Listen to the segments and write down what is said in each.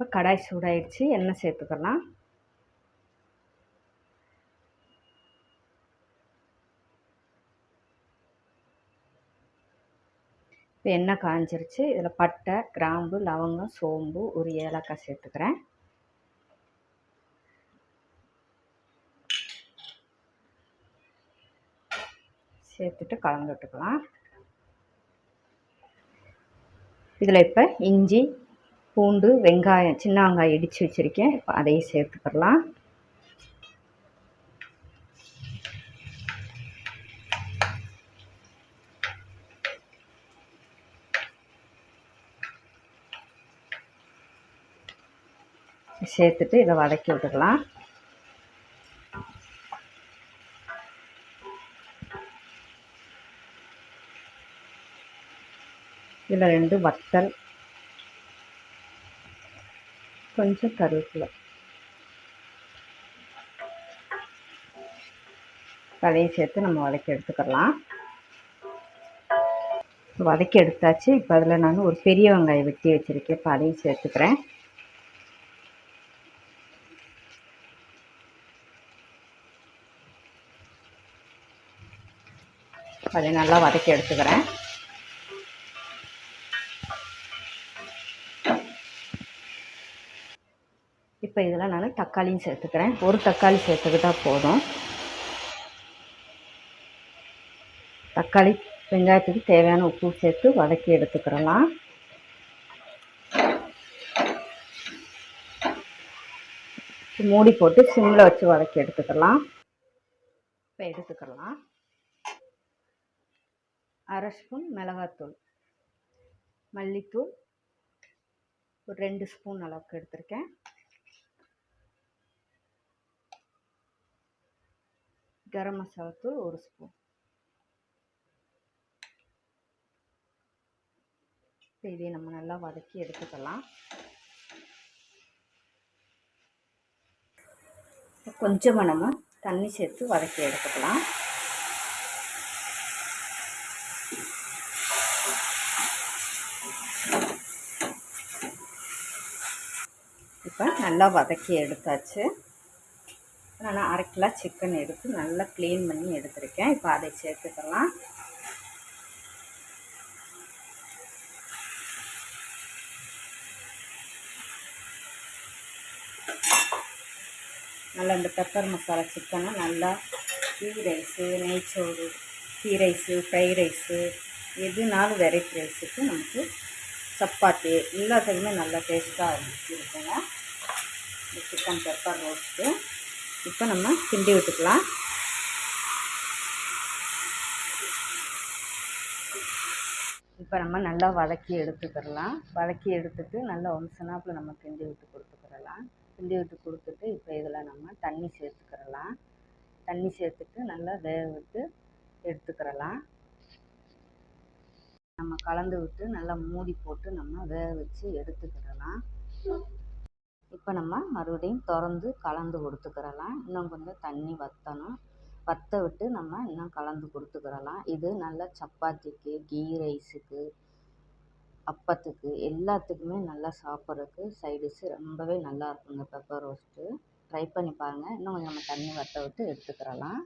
இப்போ கடாய் சூடாயிடுச்சு. எண்ணெய் சேர்த்துக்கலாம். இப்போ எண்ணெய் காஞ்சிருச்சு. இதில் பட்டை கிராம்பு லவங்கம் சோம்பு ஒரு ஏலக்காய் சேர்த்துக்கிறேன். சேர்த்துட்டு கலந்து விட்டுக்கலாம். இதில் இப்போ இஞ்சி பூண்டு வெங்காயம் சின்ன வெங்காயம் இடித்து வச்சுருக்கேன். இப்போ அதையும் சேர்த்துக்கலாம் சேர்த்துட்டு இதை வதக்கி விட்டுக்கலாம். இதில் ரெண்டு வத்தல் கொஞ்சம் கருவேப்பிலை. அதையும் சேர்த்து நம்ம வதக்கி எடுத்துக்கலாம் வதக்கி எடுத்தாச்சு. இப்போ அதில் நான் ஒரு பெரிய வெங்காயம் வெட்டி வச்சுருக்கேன். இப்போ அதையும் சேர்த்துக்கிறேன். அதை நல்லா வதக்கி எடுத்துக்கிறேன். இப்போ இதில் நான் தக்காளியும் சேர்த்துக்கிறேன். ஒரு தக்காளி சேர்த்துக்கிட்டால் போதும். தக்காளி வெங்காயத்துக்கு தேவையான உப்பு சேர்த்து வதக்கி எடுத்துக்கிறலாம். மூடி போட்டு சிம்மில் வச்சு வதக்கி எடுத்துக்கலாம். இப்போ எடுத்துக்கலாம். அரை ஸ்பூன் மிளகாத்தூள். மல்லித்தூள். ஒரு ரெண்டு ஸ்பூன் அளவுக்கு எடுத்திருக்கேன். கரம் மசாலாத்தூள் ஒரு ஸ்பூன். இதை நம்ம நல்லா வதக்கி எடுத்துக்கலாம். கொஞ்சமாக நம்ம தண்ணி சேர்த்து வதக்கி எடுத்துக்கலாம். இப்போ நல்லா வதக்கி எடுத்தாச்சு. நான் அரை கிலோ சிக்கன் எடுத்து நல்லா க்ளீன் பண்ணி எடுத்திருக்கேன். இப்போ அதை சேர்த்துக்கலாம். நல்லா இந்த பெப்பர் மசாலா சிக்கனை நல்லா கீ ரைஸு நெய்ச்சோறு கீ ரைஸு ஃப்ரை ரைஸு எதுனாலும் வெரைட்டி ரைஸுக்கு நமக்கு சப்பாத்தி எல்லாத்துக்குமே நல்லா டேஸ்ட்டாக இருக்குங்க இந்த சிக்கன் பெப்பர் ரோஸ்ட்டு இப்போ நம்ம கிண்டி விட்டுக்கலாம். இப்போ நம்ம நல்லா வதக்கி எடுத்துக்கிறலாம். வதக்கி எடுத்துட்டு நல்லா ஒம்சனாப்பில் நம்ம கிண்டி விட்டு கொடுத்துக்கிறலாம். கிண்டி விட்டு கொடுத்துட்டு இப்போ இதில் நம்ம தண்ணி சேர்த்துக்கிறலாம். தண்ணி சேர்த்துட்டு நல்லா வேக விட்டு எடுத்துக்கிறலாம். நம்ம கலந்து விட்டு நல்லா மூடி போட்டு நம்ம வேக வச்சு எடுத்துக்கிடலாம். இப்போ நம்ம மறுபடியும் திறந்து கலந்து கொடுத்துக்கிறலாம். இன்னும் கொஞ்சம் தண்ணி வற்றணும் வற்ற விட்டு நம்ம இன்னும் கலந்து கொடுத்துக்கிறலாம். இது நல்லா சப்பாத்திக்கு கீ ரைஸுக்கு அப்பத்துக்கு எல்லாத்துக்குமே நல்லா சாப்பிட்றதுக்கு சைடிஷ்ஷு ரொம்பவே நல்லா இருக்குங்க பெப்பர் ரோஸ்ட்டு ட்ரை பண்ணி பாருங்கள் இன்னும் கொஞ்சம் நம்ம தண்ணி வற்ற விட்டு எடுத்துக்கிறலாம்.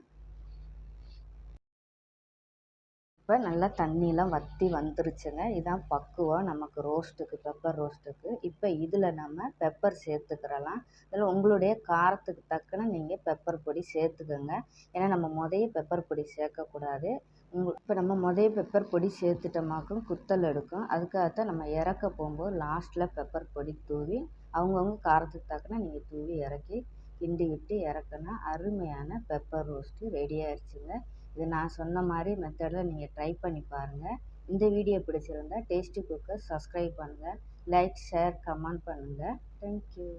இப்போ நல்லா தண்ணியெலாம் வற்றி வந்துருச்சுங்க. இதான் பக்குவம். நமக்கு ரோஸ்ட்டுக்கு பெப்பர் ரோஸ்ட்டுக்கு. இப்போ இதில் நம்ம பெப்பர் சேர்த்துக்கிறலாம். இதில் உங்களுடைய காரத்துக்கு தக்கன நீங்கள் பெப்பர் பொடி சேர்த்துக்கோங்க. ஏன்னா நம்ம முதைய பெப்பர் பொடி சேர்க்கக்கூடாது. உங்கள் இப்போ நம்ம முதைய பெப்பர் பொடி சேர்த்துட்டோமாக்கும் குத்தல் எடுக்கும். அதுக்காகத்தான் நம்ம இறக்க போகும்போது லாஸ்ட்டில் பெப்பர் பொடி தூவி அவங்கவுங்க காரத்துக்கு தக்கன நீங்கள் தூவி இறக்கி கிண்டி விட்டு இறக்குனா அருமையான பெப்பர் ரோஸ்ட்டு ரெடி ஆயிடுச்சுங்க இது நான் சொன்ன மாதிரி மெத்தடில் நீங்கள் ட்ரை பண்ணி பாருங்கள் இந்த வீடியோ பிடிச்சிருந்தா டேஸ்ட்டி குக்கர் சப்ஸ்க்ரைப் பண்ணுங்கள் லைக் ஷேர் கமெண்ட் பண்ணுங்கள் தேங்க்யூ